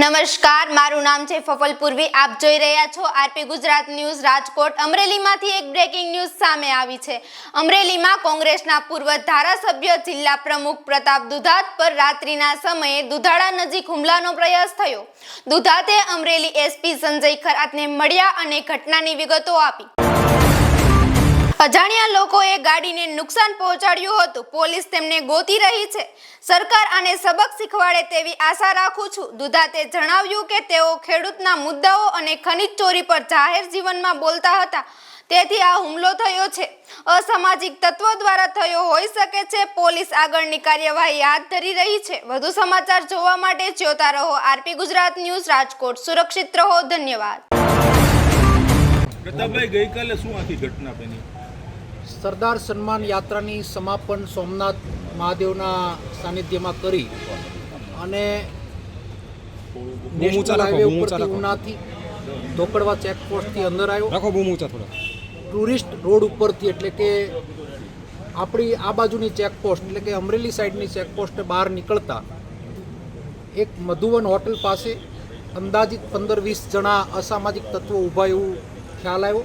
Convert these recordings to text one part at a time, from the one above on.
નમસ્કાર, મારું નામ છે ફફલ પૂર્વી. આપ જોઈ રહ્યા છો આરપી ગુજરાત ન્યૂઝ રાજકોટ. અમરેલીમાંથી એક બ્રેકિંગ ન્યૂઝ સામે આવી છે. અમરેલીમાં કોંગ્રેસના પૂર્વ ધારાસભ્ય, જિલ્લા પ્રમુખ પ્રતાપ દુધાત પર રાત્રિના સમયે દુધાળા નજીક હુમલાનો પ્રયાસ થયો. દુધાતે અમરેલી એસપી સંજય ખરાતને મળ્યા અને ઘટનાની વિગતો આપી. અજાણ્યા લોકોએ ગાડીને નુકસાન પહોંચાડ્યું હતું. પોલીસ તેમને ગોતી રહી છે. સરકાર આને સબક શીખવાડે તેવી આશા રાખું છું. દુધાતે જણાવ્યું કે તેઓ ખેડૂતના મુદ્દાઓ અને ખનિજ ચોરી પર જાહેર જીવનમાં બોલતા હતા. તેથી આ હુમલો થયો છે. અસામાજિક તત્વો દ્વારા થયો હોઈ શકે છે. પોલીસ આગળની કાર્યવાહી હાથ ધરી રહી છે. વધુ સમાચાર જોવા માટે જોતા રહો આરપી ગુજરાત ન્યૂઝ રાજકોટ. સુરક્ષિત રહો. ધન્યવાદ. પ્રતાપભાઈ, ગઈકાલે શું આખી ઘટના બની? સરદાર સન્માન યાત્રાની સમાપન સોમનાથ મહાદેવના સાનિધ્યમાં કરી અને નેશનલ હાઈવે ઉપરથી ઉનાથી ધોકડવા ચેકપોસ્ટથી અંદર આવ્યો. રાખો બહુ ઊંચા થોડા ટુરિસ્ટ રોડ ઉપરથી એટલે કે આપણી આ બાજુની ચેકપોસ્ટ એટલે કે અમરેલી સાઈડની ચેકપોસ્ટ બહાર નીકળતા એક મધુવન હોટલ પાસે અંદાજિત પંદર વીસ જણા અસામાજિક તત્વો ઊભા એવું ખ્યાલ આવ્યો.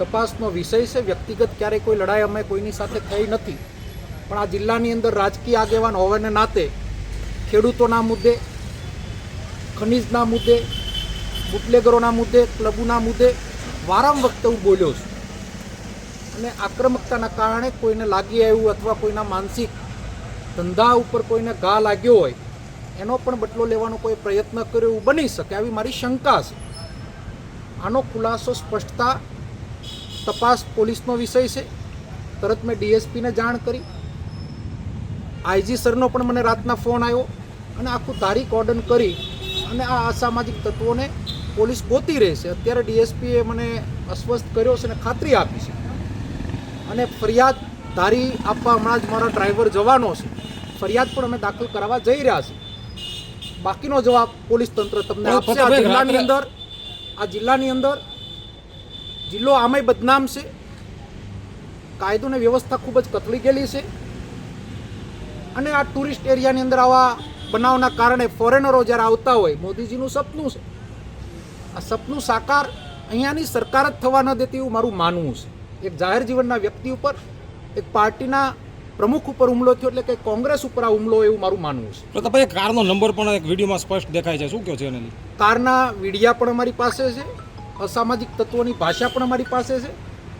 તપાસનો વિષય છે. વ્યક્તિગત ક્યારેય કોઈ લડાઈ અમે કોઈની સાથે થઈ નથી. પણ આ જિલ્લાની અંદર રાજકીય આગેવાન હોવાને નાતે ખેડૂતોના મુદ્દે, ખનિજના મુદ્દે, બુટલેગરોના મુદ્દે, ક્લબોના મુદ્દે વારમ વખતે હું બોલ્યો છું. અને આક્રમકતાના કારણે કોઈને લાગી આવ્યું અથવા કોઈના માનસિક ધંધા ઉપર કોઈને ઘા લાગ્યો હોય, એનો પણ બદલો લેવાનો કોઈ પ્રયત્ન કર્યો એવું બની શકે આવી મારી શંકા છે. આનો ખુલાસો સ્પષ્ટતા તપાસ પોલીસનો વિષય છે. તરત મેં ડીએસપીને જાણ કરી. આઈજી સરનો પણ મને રાતના ફોન આવ્યો અને આખું તારીખ ઓર્ડન કરી અને આ અસામાજિક તત્વોને પોલીસ ગોતી રહેશે અત્યારે ડીએસપીએ મને અસ્વસ્થ કર્યો છે અને ખાતરી આપી છે. અને ફરિયાદ ધારી આપવા હમણાં જ મારા ડ્રાઈવર જવાનો છે. ફરિયાદ પણ અમે દાખલ કરાવવા જઈ રહ્યા છીએ. બાકીનો જવાબ પોલીસ તંત્ર તમને આપશે. આ જિલ્લાની અંદર આ જિલ્લાની અંદર જિલ્લો આમાંય બદનામ છે. કાયદો ને વ્યવસ્થા ખૂબ જ કથળી ગયેલી છે. અને આ ટુરિસ્ટ એરિયાની અંદર આવા બનાવના કારણે ફોરેનરો જ્યારે આવતા હોય મોદીજીનું સપનું છે. આ સપનું સાકાર અહીંયાની સરકાર જ થવા ન દેતી એવું મારું માનવું છે. એક જાહેર જીવનના વ્યક્તિ ઉપર એક પાર્ટીના પ્રમુખ ઉપર હુમલો થયો એટલે કે કોંગ્રેસ ઉપર આ હુમલો એવું મારું માનવું છે. પ્રતાપભાઈ કારનો નંબર પણ એક વિડીયોમાં સ્પષ્ટ દેખાય છે. શું કહો છો એને કારના વિડિયા પણ અમારી પાસે છે. અસામાજિક તત્વોની ભાષા પણ અમારી પાસે છે.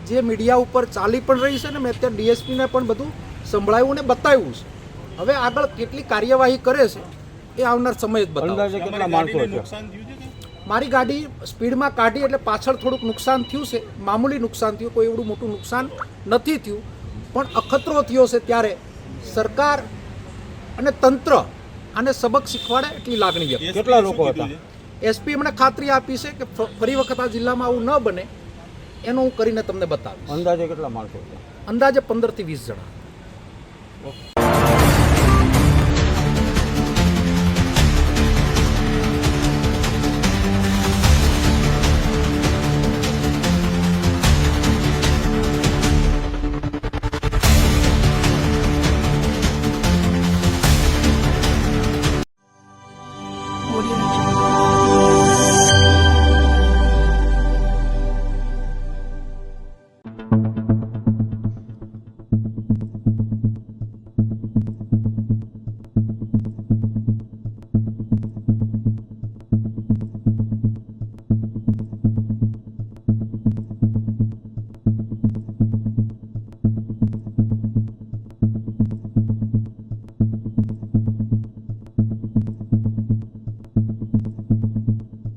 જે મીડિયા ઉપર ચાલી પણ રહી છે ને મેં અત્યારે ડીએસપીને પણ બધું સંભળાયું અને બતાવ્યું છે. હવે આગળ કેટલી કાર્યવાહી કરે છે એ આવનાર સમય જ બતાવશે? મારી ગાડી સ્પીડમાં કાઢી એટલે પાછળ થોડુંક નુકસાન થયું છે. મામૂલી નુકસાન થયું કોઈ એવડું મોટું નુકસાન નથી થયું. પણ અખતરો થયો છે ત્યારે સરકાર અને તંત્ર આને સબક શીખવાડે એટલી લાગણી વ્યક્ત કેટલા લોકો હતા? એસપી એમણે ખાતરી આપી છે કે ફરી વખત આ જિલ્લામાં આવું ન બને. એનું હું કરીને તમને બતાવીશ. અંદાજે કેટલા માણસો અંદાજે પંદરથી વીસ જણા.